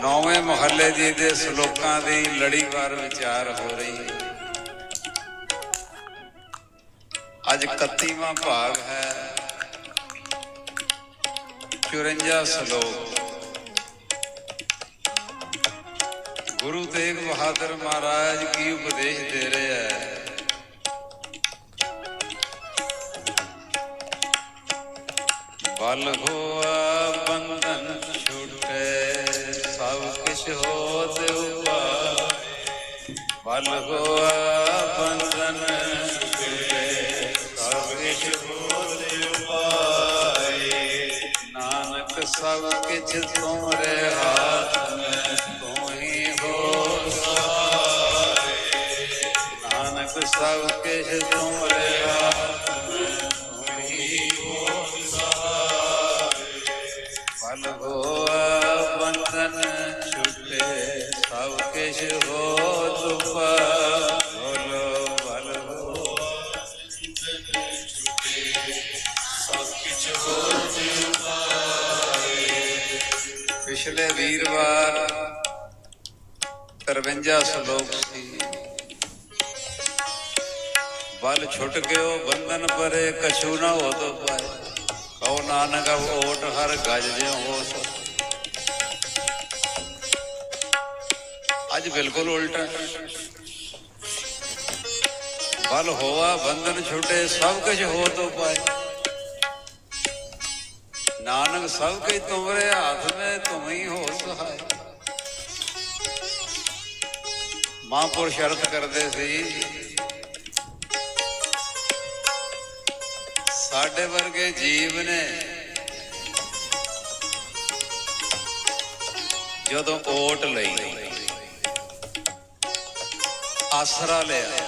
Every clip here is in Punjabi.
ਨੌਵੇਂ ਮਹੱਲੇ ਜੀ ਦੇ ਸ਼ਲੋਕਾਂ ਦੀ ਲੜੀਵਾਰ ਵਿਚਾਰ ਹੋ ਰਹੀ ਹੈ। ਅੱਜ 31ਵਾਂ ਭਾਗ ਹੈ। 54 ਸ਼ਲੋਕ। ਗੁਰੂ ਤੇਗ ਬਹਾਦਰ ਮਹਾਰਾਜ ਕੀ ਉਪਦੇਸ਼ ਦੇ ਰਹੇ ਹੈ? ਬਲ ਹੋਆ ਬੰਧਨ ਉਪਾਏ ਬਲ ਹੋਆ ਬੰਧਨ ਛੁਟੇ ਸਭ ਕਿਛ ਹੋਤ ਉਪਾਏ। ਨਾਨਕ ਸਭ ਕਿਛ ਤੁਮਰੇ ਹਾਥ ਮੈਂ ਤੂੰ ਹੀ ਹੋ ਸਹਾਏ ਨਾਨਕ ਸਭ ਕਿਛ ਤੁਮਰੇ ਹਾਥ ਮੈਂ ਤੂੰ ਹੀ ਹੋ ਫਲ ਹੋਆ ਬੰਧਨ ਛੁਟੇ, ਸਭ ਕਿਛ ਹੋ ਪਿਛਲੇ ਵੀਰਵਾਰ 53 ਸ਼ਲੋਕ ਸੀ। ਬਲ ਛੁਟ ਗਿਓ, ਬੰਧਨ ਪਰੇ ਕਛੂ ਨਾ ਹੋ ਤੋ ਪਾਏ। ਕਹੋ ਨਾਨਕ, ਅਬ ਓਟ ਹਰ ਗਜ ਜਿਉ ਹੋ ਅੱਜ ਬਿਲਕੁਲ ਉਲਟਾ। ਬਲ ਹੋਆ, ਬੰਧਨ ਛੁਟੇ, ਸਭ ਕੁਝ ਹੋ ਤੋ ਪਾਏ। ਨਾਨਕ ਸਭ ਕੁਝ ਤੁਮਰੇ ਹੱਥ ਮੇ ਤੁਮ ਹੀ ਹੋ ਸਹਾਇ ਮਹਾਂਪੁਰ ਸ਼ਰਤ ਕਰਦੇ ਸੀ। ਸਾਡੇ ਵਰਗੇ ਜੀਵ ਨੇ ਜਦੋਂ ਓਟ ਲਈ, ਆਸਰਾ ਲਿਆ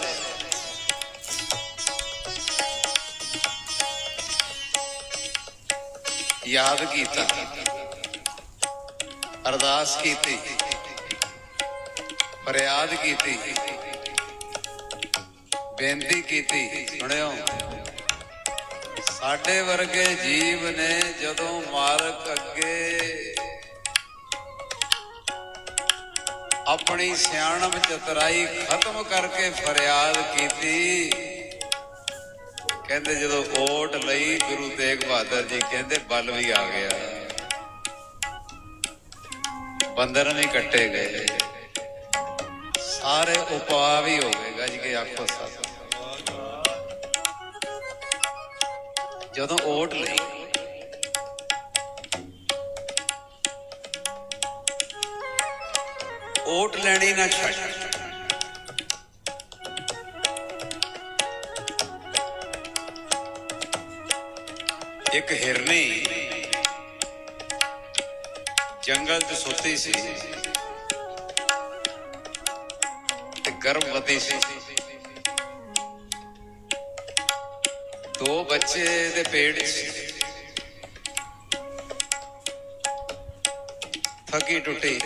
ਯਾਦ ਕੀਤਾ। ਅਰਦਾਸ ਕੀਤੀ। ਫਰਿਆਦ ਕੀਤੀ। ਬੇਨਤੀ ਕੀਤੀ। ਸੁਣਿਓ। ਸਾਡੇ ਵਰਗੇ ਜੀਵ ਨੇ ਜਦੋਂ ਮਾਲਕ ਅੱਗੇ ਆਪਣੀ ਸਿਆਣਪ ਚਤਰਾਈ ਖਤਮ ਕਰਕੇ ਫਰਿਆਦ ਕੀਤੀ ਕਹਿੰਦੇ ਜਦੋਂ ਓਟ ਲਈ ਗੁਰੂ ਤੇਗ ਬਹਾਦਰ ਜੀ, ਕਹਿੰਦੇ ਬਲ ਵੀ ਆ ਗਿਆ। ਬੰਦਰ ਵੀ ਕੱਟੇ ਗਏ। ਸਾਰੇ ਉਪਾਅ ਵੀ ਹੋ ਗਏ, ਗੱਜ ਕੇ ਆਖੋ ਸਤ। ਜਦੋਂ ਓਟ ਲਈ, ਓਟ ਲੈਣੀ ਨਾ ਛੱਡ। ਇੱਕ ਹਿਰਨੀ ਜੰਗਲ 'ਚ ਸੁੱਤੀ ਸੀ ਤੇ ਗਰਭਵਤੀ ਸੀ। ਦੋ ਬੱਚੇ ਦੇ ਪੇਟ 'ਚ ਥਕੀ ਟੁੱਟੀ।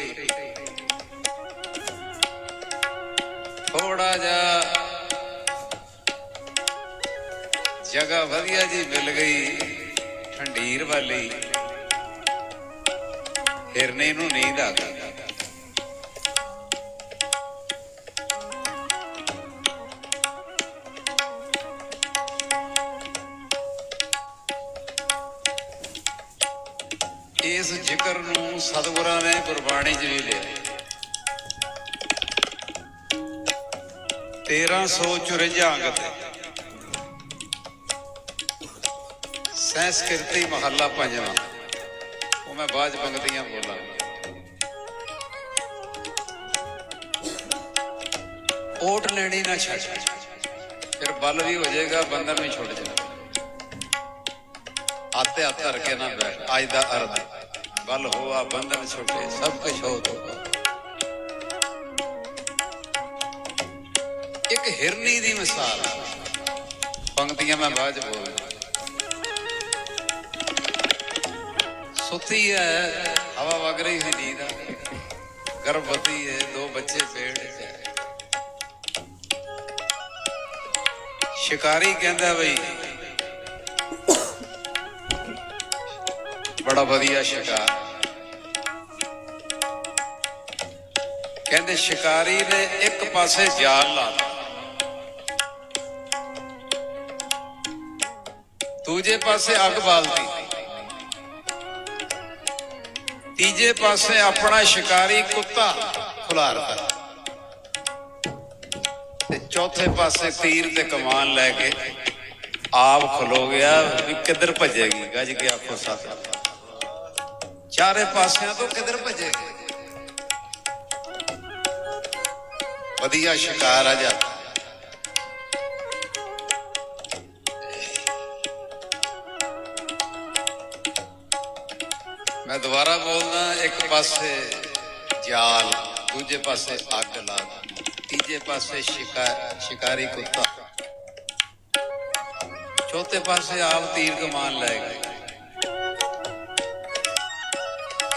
ਥੋੜਾ ਜਿਹਾ ਜਗ੍ਹਾ ਵਧੀਆ ਜੀ ਮਿਲ ਗਈ। ਠੰਡੀਰ ਵਾਲੀ। ਹਿਰਨੇ ਨੂੰ ਨੀਂਦ ਆ ਗਈ। ਇਸ ਜ਼ਿਕਰ ਨੂੰ ਸਤਿਗੁਰਾਂ ਨੇ ਗੁਰਬਾਣੀ 'ਚ ਵੀ ਲਿਆ। 1354 ਅੰਗ ਤੇ ਸੰਸਕ੍ਰਿਤੀ ਮਹੱਲਾ ਪੰਜਵਾਂ। ਉਹ ਮੈਂ ਬਾਜ਼ 'ਚ ਪੰਗਤੀਆਂ ਬੋਲਾਂ। ਓਟ ਲੈਣੀ ਨਾ ਛੱਡ। ਫਿਰ ਬਲ ਵੀ ਹੋ ਜਾਏਗਾ, ਬੰਧਨ ਵੀ ਛੁੱਟ ਜਾਏਗਾ। ਆਤੇ ਹੱਥ ਧਰ ਕੇ ਨਾ ਬੈਠ ਅੱਜ ਦਾ ਅਰਥ ਬਲ ਹੋਆ, ਬੰਧਨ ਛੁੱਟੇ, ਸਭ ਕੁਝ ਹੋ ਤੋ ਇੱਕ ਹਿਰਨੀ ਦੀ ਮਿਸਾਲ। ਪੰਕਤੀਆਂ ਮੈਂ ਬਾਅਦ ਚ ਬੋਲ ਸੁੱਤੀ ਹੈ ਹਵਾ ਵਗ ਰਹੀ ਸੀ ਨੀਂਦ ਆ। ਗਰਭਵਤੀ ਹੈ ਦੋ ਬੱਚੇ ਪੇਟ 'ਚ ਹੈ ਸ਼ਿਕਾਰੀ ਕਹਿੰਦਾ ਬਈ, ਬੜਾ ਵਧੀਆ ਸ਼ਿਕਾਰ। ਕਹਿੰਦੇ ਸ਼ਿਕਾਰੀ ਨੇ ਇੱਕ ਪਾਸੇ ਜਾਲ ਲਾ ਦਿੱਤਾ। ਦੂਜੇ ਪਾਸੇ ਅੱਗ ਬਾਲਦੀ ਤੀਜੇ ਪਾਸੇ ਆਪਣਾ ਸ਼ਿਕਾਰੀ ਕੁੱਤਾ ਖੁਲਾਰਦਾ ਤੇ ਚੌਥੇ ਪਾਸੇ ਤੀਰ ਤੇ ਕਮਾਨ ਲੈ ਕੇ ਆਪ ਖਲੋ ਗਿਆ ਵੀ ਕਿੱਧਰ ਭੱਜੇਗੀ? ਗੱਜ ਕੇ ਆਖੋ, ਸੱਤ ਚਾਰੇ ਪਾਸਿਆਂ ਤੋਂ ਕਿੱਧਰ ਭੱਜੇਗੀ? ਵਧੀਆ ਸ਼ਿਕਾਰ ਆ ਜਾਂਦਾ ਮੈਂ ਦੁਬਾਰਾ ਬੋਲਦਾ, ਇੱਕ ਪਾਸੇ ਜਾਲ, ਦੂਜੇ ਪਾਸੇ ਅੱਗ ਲਾ ਤੀਜੇ ਪਾਸੇ ਸ਼ਿਕਾਰ ਸ਼ਿਕਾਰੀ ਕੁੱਤਾ। ਚੌਥੇ ਪਾਸੇ ਆਪ ਤੀਰ ਕਮਾਨ ਲੈ ਗਏ।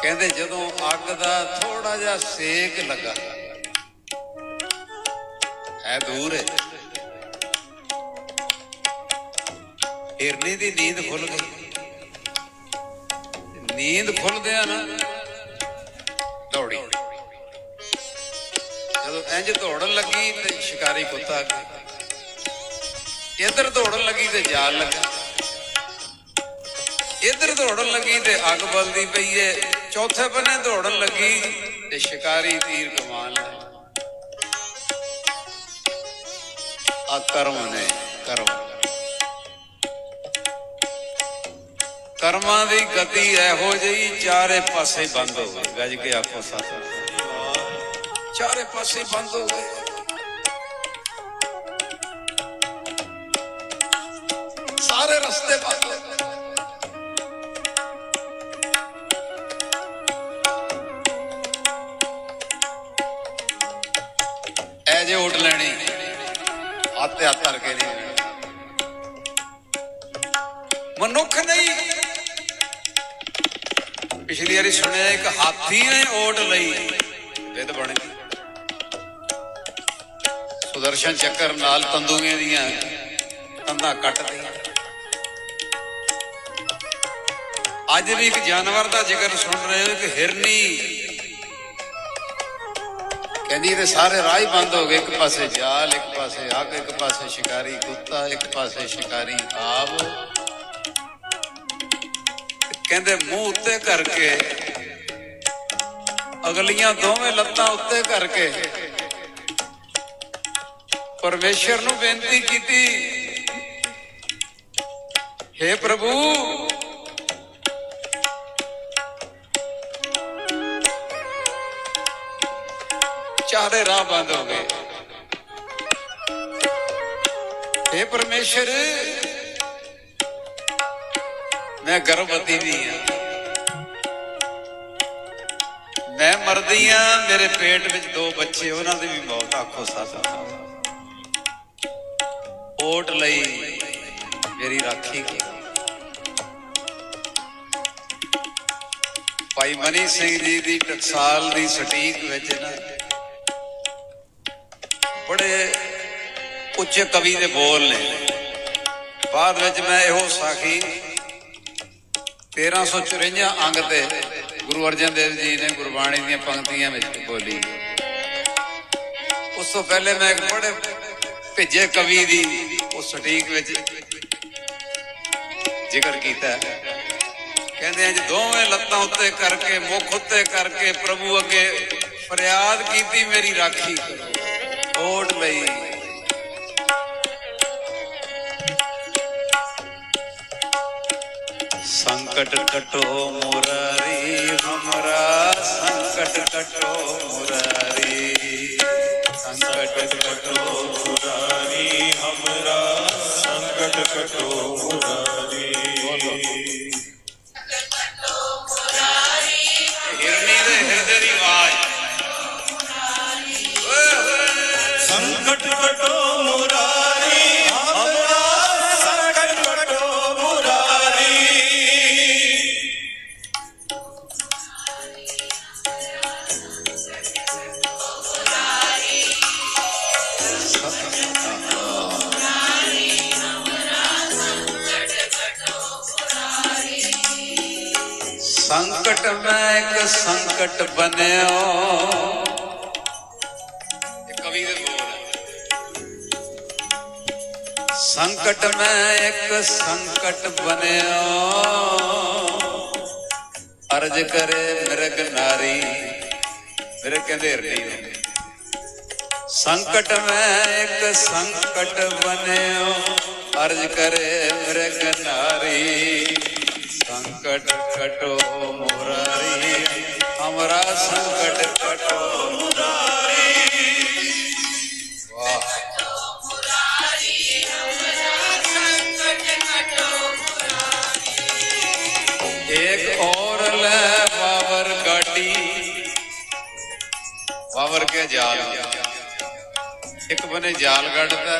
ਕਹਿੰਦੇ ਜਦੋਂ ਅੱਗ ਦਾ ਥੋੜਾ ਜਿਹਾ ਸੇਕ ਲੱਗਾ, ਹੈ ਦੂਰ ਹੈ ਹਿਰਨੀ ਦੀ ਨੀਂਦ ਖੁੱਲ ਗਈ। ਨੀਂਦ ਖੁੱਲਦਿਆਂ ਨਾ, ਦੌੜੀ। ਜਦੋਂ ਇੰਜ ਦੌੜਨ ਲੱਗੀ ਤੇ ਸ਼ਿਕਾਰੀ ਕੁੱਤਾ ਅੱਗੇ ਇੱਧਰ ਦੌੜਨ ਲੱਗੀ ਤੇ ਜਾਲ ਲੱਗਾ। ਇੱਧਰ ਦੌੜਨ ਲੱਗੀ ਤੇ ਅੱਗ ਬਲਦੀ ਪਈ ਏ। ਚੌਥੇ ਬੰਨੇ ਦੌੜਨ ਲੱਗੀ ਤੇ ਸ਼ਿਕਾਰੀ ਤੀਰ ਕਮਾਨ ਲੱਗਾ ਆ ਕਰਮ ਨੇ ਕਰਮ। ਕਰਮਾਂ ਦੀ ਗਤੀ ਇਹੋ ਜਿਹੀ, ਚਾਰੇ ਪਾਸੇ ਬੰਦ ਹੋ ਗਈ ਗੱਜ ਕੇ ਆਖੋ ਸਤ ਚਾਰੇ ਪਾਸੇ ਬੰਦ ਹੋ ਗਏ। ਮਨੁੱਖ ਨਹੀਂ ਪਿਛਲੀ ਵਾਰੀ ਸੁਣਿਆ ਇੱਕ ਹਾਥੀ ਨੇ ਓਟ ਲਈ। ਵਿਦ ਬਣ ਗਈ। ਸੁਦਰਸ਼ਨ ਚੱਕਰ ਨਾਲ ਤੰਦੂਆਂ ਦੀਆਂ ਤੰਦਾਂ ਕੱਟਦੀਆਂ ਅੱਜ ਵੀ ਇੱਕ ਜਾਨਵਰ ਦਾ ਜ਼ਿਕਰ ਸੁਣ ਰਹੇ ਹੋ ਕਿ ਹਿਰਨੀ। ਕਹਿੰਦੀ ਤੇ ਸਾਰੇ ਰਾਹ ਹੀ ਬੰਦ ਹੋ ਗਏ। ਇੱਕ ਪਾਸੇ ਜਾਲ, ਇੱਕ ਪਾਸੇ ਅੱਗ, ਇੱਕ ਪਾਸੇ ਸ਼ਿਕਾਰੀ ਕੁੱਤਾ, ਇੱਕ ਪਾਸੇ ਸ਼ਿਕਾਰੀ ਆਪ ਕਹਿੰਦੇ ਮੂੰਹ ਉੱਤੇ ਕਰਕੇ, ਅਗਲੀਆਂ ਦੋਵੇਂ ਲੱਤਾਂ ਉੱਤੇ ਕਰਕੇ। ਪਰਮੇਸ਼ਰ ਨੂੰ ਬੇਨਤੀ ਕੀਤੀ हे ਪ੍ਰਭੂ, ਚਾਰੇ ਰਾਹ ਬੰਦ ਹੋ ਗਏ। हे ਪਰਮੇਸ਼ਰ ਮੈਂ ਗਰਭਵਤੀ ਵੀ ਹਾਂ। ਮੈਂ ਮਰਦੀ ਆ ਮੇਰੇ ਪੇਟ ਵਿੱਚ ਦੋ ਬੱਚੇ, ਉਹਨਾਂ ਦੀ ਵੀ ਮੌਤ, ਆਖੋ ਸਾਥ ਓਟ ਲਈ ਮੇਰੀ ਰਾਖੀ ਕੀ ਭਾਈ ਮਨੀ ਸਿੰਘ ਜੀ ਦੀ ਟਕਸਾਲ ਦੀ ਸਟੀਕ ਵਿੱਚ ਨਾ ਬੜੇ ਉੱਚੇ ਕਵੀ ਦੇ ਬੋਲ ਨੇ। ਬਾਅਦ ਵਿੱਚ ਮੈਂ ਇਹੋ ਸਾਖੀ 1354 ਅੰਗ ਤੇ ਗੁਰੂ ਅਰਜਨ ਦੇਵ ਜੀ ਨੇ ਗੁਰਬਾਣੀ ਦੀਆਂ ਪੰਕਤੀਆਂ ਵਿੱਚ ਬੋਲੀ। ਉਸ ਤੋਂ ਪਹਿਲੇ ਮੈਂ ਇੱਕ ਬੜੇ ਭਿੱਜੇ ਕਵੀ ਦੀ ਉਸ ਸਟੀਕ ਵਿੱਚ ਜ਼ਿਕਰ ਕੀਤਾ। ਕਹਿੰਦੇ ਆ ਜੀ, ਦੋਵੇਂ ਲੱਤਾਂ ਉੱਤੇ ਕਰਕੇ, ਮੁਖ ਉੱਤੇ ਕਰਕੇ ਪ੍ਰਭੂ ਅੱਗੇ ਫਰਿਆਦ ਕੀਤੀ ਮੇਰੀ ਰਾਖੀ। ਕਰੋ ਓਟ ਲਈ संकट कटो मुरारी हमारा संकट कटो मुरारी संकट कटो मुरारी हमरा संकट कटो मुरारी ਸੰਕਟ ਮੈਂ ਇੱਕ ਸੰਕਟ ਬਨਿਓ ਕਵੀ ਦੇ ਬੋਲ ਸੰਕਟ ਮੈਂ ਇੱਕ ਸੰਕਟ ਬਨਿਓ ਅਰਜ ਕਰੇ ਮਿਰਗ ਨਾਰੀ। ਮਿਰਗ ਕਹਿੰਦੇ ਹਿਰਦੀ ਨੂੰ। ਸੰਕਟ ਮੈਂ ਇੱਕ ਸੰਕਟ ਬਨਿਓ ਅਰਜ ਕਰੇ ਮਿਰਗ ਨਾਰੀ। संकट कटो मुरारी। हमारा संकट कटो मुरारी। वाह। एक और ले बाबर गाडी। बाबर के जाल। एक बने जाल गाड़ता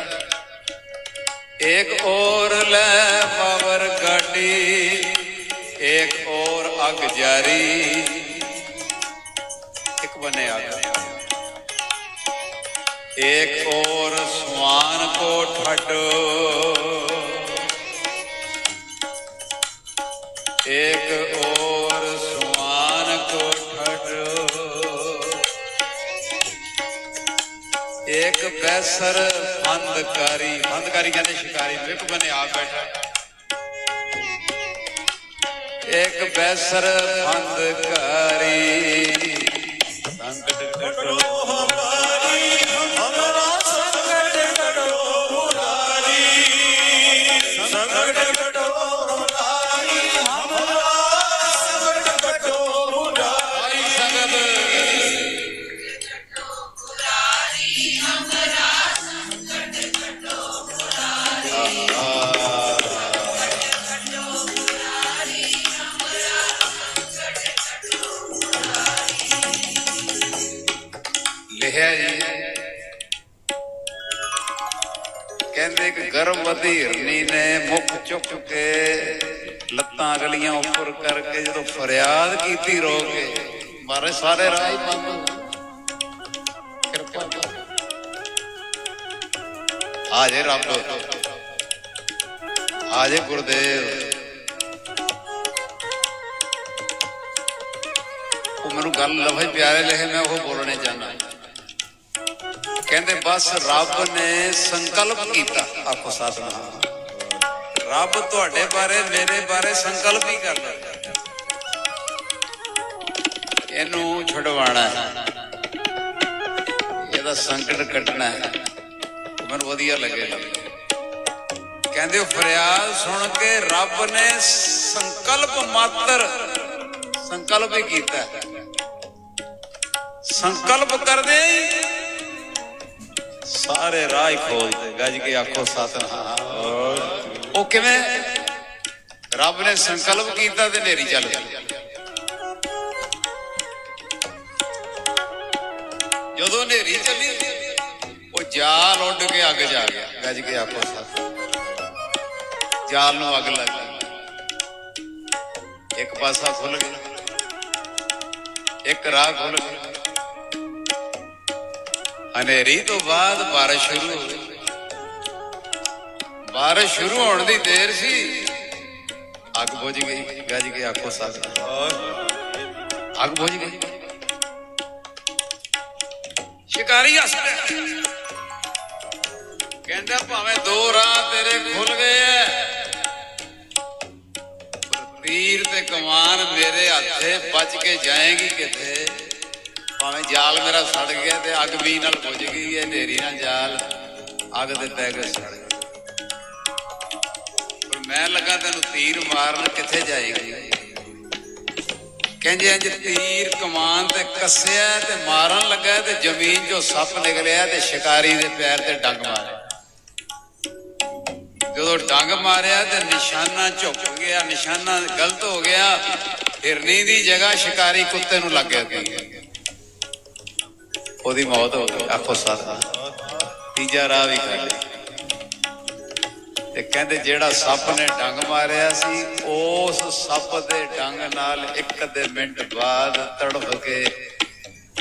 एक और ले बाबर गाडी। एक और अग जारी एक बने अग एक और स्वान को ठटो एक और स्वान को ठटो एक बैसर फंदकारी फंदकारी कहते शिकारी एक बने आप बैठा ਇੱਕ ਬੈਸਰ ਫੰਦਕਾਰੀ ਸੰਕਟ ਕਹਿੰਦੇ ਕਿ ਗਰਭਵਤੀ ਹਿਰਨੀ ਨੇ ਮੁਖ ਚੁੱਕ ਕੇ ਲੱਤਾਂ ਗਲੀਆਂ ਉੱਪਰ ਕਰਕੇ ਜਦੋਂ ਫਰਿਆਦ ਕੀਤੀ ਰੋ ਕੇ ਮਾਰੇ ਸਾਰੇ ਰਾਹ ਹੀ ਬੰਦ ਕਿਰਪਾ ਕਰ। ਆ ਰੱਬ। ਆਜੇ ਗੁਰਦੇਵ। ਉਹ ਮੈਨੂੰ ਗੱਲ ਲਵੇ ਪਿਆਰੇ ਲਿਖੇ ਮੈਂ ਉਹ ਬੋਲਣੇ ਚਾਹੁੰਦਾ। ਕਹਿੰਦੇ, ਬਸ ਰੱਬ ਨੇ ਸੰਕਲਪ ਕੀਤਾ। ਆਖੋ ਸਤਨਾਮ ਰੱਬ ਤੁਹਾਡੇ ਬਾਰੇ, ਮੇਰੇ ਬਾਰੇ ਸੰਕਲਪ ਹੀ ਕਰ ਇਹਨੂੰ ਛੁਡਵਾਣਾ ਹੈ। ਇਹਦਾ ਸੰਕਟ ਕੱਟਣਾ ਹੈ। ਮੈਨੂੰ ਵਧੀਆ ਲੱਗੇ ਕਹਿੰਦੇ ਉਹ ਫਰਿਆਦ ਸੁਣ ਕੇ ਰੱਬ ਨੇ ਸੰਕਲਪ ਮਾਤਰ ਸੰਕਲਪ ਹੀ ਕੀਤਾ ਸੰਕਲਪ ਕਰਦੇ ਹੀ ਸਾਰੇ ਰਾਹ ਹੀ ਖੋਲਦੇ ਗੱਜ ਕੇ ਆਖੋ, ਸਤਨਾਮ। ਉਹ ਕਿਵੇਂ? ਰੱਬ ਨੇ ਸੰਕਲਪ ਕੀਤਾ ਤੇ ਨੇਰੀ ਚੱਲ ਗਈ ਜਦੋਂ ਨੇਰੀ ਚੱਲੀ, ਉਹ ਜਾਲ ਉੱਡ ਕੇ ਅੱਗ ਜਾ ਗਿਆ। ਗੱਜ ਕੇ ਆਖੋ, ਸਤਨਾਮ। ਜਾਲ ਨੂੰ ਅੱਗ ਲੱਗ ਗਈ। ਇੱਕ ਪਾਸਾ ਖੁੱਲ ਗਿਆ, ਇੱਕ ਰਾਹ ਖੁੱਲ ਗਿਆ। ਹਨੇਰੀ ਤੋਂ ਬਾਅਦ ਬਾਰਿਸ਼ ਸ਼ੁਰੂ ਹੋ ਗਈ ਬਾਰਿਸ਼ ਸ਼ੁਰੂ ਹੋਣ ਦੀ ਦੇਰ ਸੀ ਅੱਗ ਬੁਝ ਗਈ ਗੱਜ ਕੇ ਆਖੋ ਸੱਚ ਅੱਗ ਬੁਝ ਗਈ ਸ਼ਿਕਾਰੀ ਹੱਸ ਕਹਿੰਦਾ ਭਾਵੇਂ ਦੋ ਰਾਹ ਤੇਰੇ ਖੁੱਲ ਗਏ ਐ ਪਰ ਤੀਰ ਤੇ ਕਮਾਨ ਮੇਰੇ ਹੱਥੇ ਬਚ ਕੇ ਜਾਏਗੀ ਕਿਤੇ ਭਾਵੇਂ ਜਾਲ ਮੇਰਾ ਸੜ ਗਿਆ ਤੇ ਅੱਗ ਵੀ ਨਾਲ ਬੁਝ ਗਈ ਹੈ ਨੇਰੀ ਨਾਲ ਜਾਲ, ਅੱਗ ਦੇ ਪੈ ਕੇ ਸੜ ਗਿਆ ਪਰ ਮੈਂ ਲੱਗਾ ਤੈਨੂੰ ਤੀਰ ਮਾਰਨ ਕਿੱਥੇ ਜਾਏਗੀ? ਕਹਿੰਦੇ ਇੰਜ ਤੀਰ ਕਮਾਨ ਤੇ ਕੱਸਿਆ ਤੇ ਮਾਰਨ ਲੱਗਾ ਤੇ ਜ਼ਮੀਨ 'ਚੋਂ ਸੱਪ ਨਿਕਲਿਆ ਤੇ ਸ਼ਿਕਾਰੀ ਦੇ ਪੈਰ ਤੇ ਡੰਗ ਮਾਰਿਆ। ਜਦੋਂ ਡੰਗ ਮਾਰਿਆ ਤੇ ਨਿਸ਼ਾਨਾ ਝੁੱਕ ਗਿਆ, ਨਿਸ਼ਾਨਾ ਗਲਤ ਹੋ ਗਿਆ, ਹਿਰਨੀ ਦੀ ਜਗ੍ਹਾ ਸ਼ਿਕਾਰੀ ਕੁੱਤੇ ਨੂੰ ਲੱਗ ਗਿਆ। ਉਹਦੀ ਮੌਤ ਹੋ ਗਈ ਆਖੋ ਸਾਧਨਾ ਤੀਜਾ ਰਾਹ ਵੀ ਕਰ ਤੇ ਕਹਿੰਦੇ ਜਿਹੜਾ ਸੱਪ ਨੇ ਡੰਗ ਮਾਰਿਆ ਸੀ, ਉਸ ਸੱਪ ਦੇ ਡੰਗ ਨਾਲ ਇੱਕ ਦੇ ਮਿੰਟ ਬਾਅਦ ਤੜਫ ਕੇ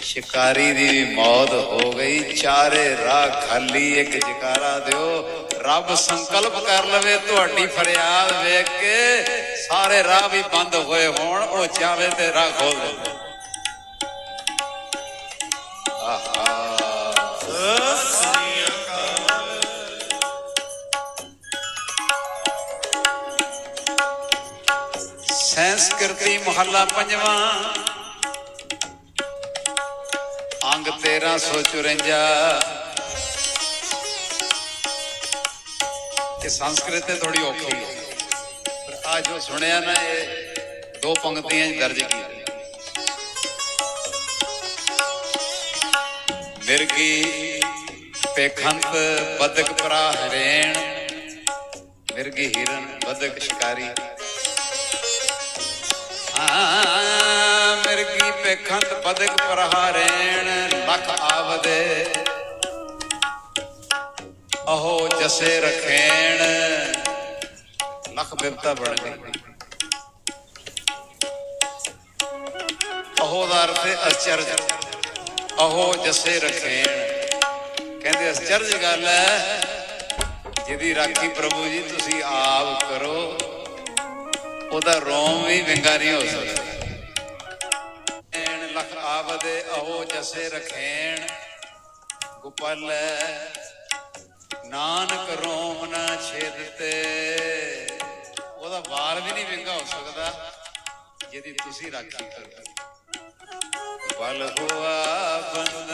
ਸ਼ਿਕਾਰੀ ਦੀ ਵੀ ਮੌਤ ਹੋ ਗਈ। ਚਾਰੇ ਰਾਹ ਖਾਲੀ, ਇੱਕ ਜਕਾਰਾ ਦਿਓ। ਰੱਬ ਸੰਕਲਪ ਕਰ ਲਵੇ ਤੁਹਾਡੀ ਫਰਿਆਦ ਵੇਖ ਕੇ, ਸਾਰੇ ਰਾਹ ਵੀ ਬੰਦ ਹੋਏ ਹੋਣ, ਉਹ ਚਾਵੇ ਤੇ ਰਾਹ ਖੋਲ ਦੇ ਸੰਸਕ੍ਰਿਤੀ ਮਹੱਲਾ ਪੰਜਵਾਂ ਅੰਗ 1354 ਕਿ ਸੰਸਕ੍ਰਿਤ ਤੇ ਥੋੜੀ ਔਖੀ ਹੈ ਪਰ ਆ ਜੋ ਸੁਣਿਆ ਨਾ ਇਹ ਦੋ ਪੰਕਤੀਆਂ ਦਰਜ ਕੀਤੀ ਮਿਰਗੀ ਪੇਖੰਤ ਬਦਕ ਪਰਾ ਹਰੇਣ ਮਿਰਗੀ ਹਿਰਨ ਬਦਕ ਸ਼ਿਕਾਰੀ। ਹਾਂ ਮਿਰਗੀ ਪੇਖੰਤ ਬਦਕ ਪਰਹਾਰੇਣ ਲਖ ਆਵਦੇ। ਅਹੋ ਜਸੇ ਰਖੇਣ ਲਖ ਬਿਪਤਾ ਬਣ ਗਈ। ਅਹੋ ਦਾ ਅਰਥ ਹੈ ਅਚਰਜ। ਅਹੋ ਜਸੇ ਰਖੇਣ ਕਹਿੰਦੇ ਅਚਰਜ ਗੱਲ ਹੈ ਜਿਹਦੀ ਰਾਖੀ ਪ੍ਰਭੂ ਜੀ ਤੁਸੀਂ ਆਪ ਕਰੋ, ਉਹਦਾ ਰੋਮ ਵੀ ਵਿੰਗਾ ਨਹੀਂ ਹੋ ਸਕਦਾ। ਐਣ ਲਖ ਆਵਦੇ ਅਹੋ ਜਸੇ ਰਖੇਣ, ਗੁਪਲ ਨਾਨਕ ਰੋਮ ਨਾ ਛੇਦਤੇ। ਉਹਦਾ ਵਾਰ ਵੀ ਨਹੀਂ ਵਿੰਗਾ ਹੋ ਸਕਦਾ, ਜਿਹਦੀ ਤੁਸੀਂ ਰਾਖੀ ਕਰੋ ਬਲ ਹੁਆ ਬੰਧਨ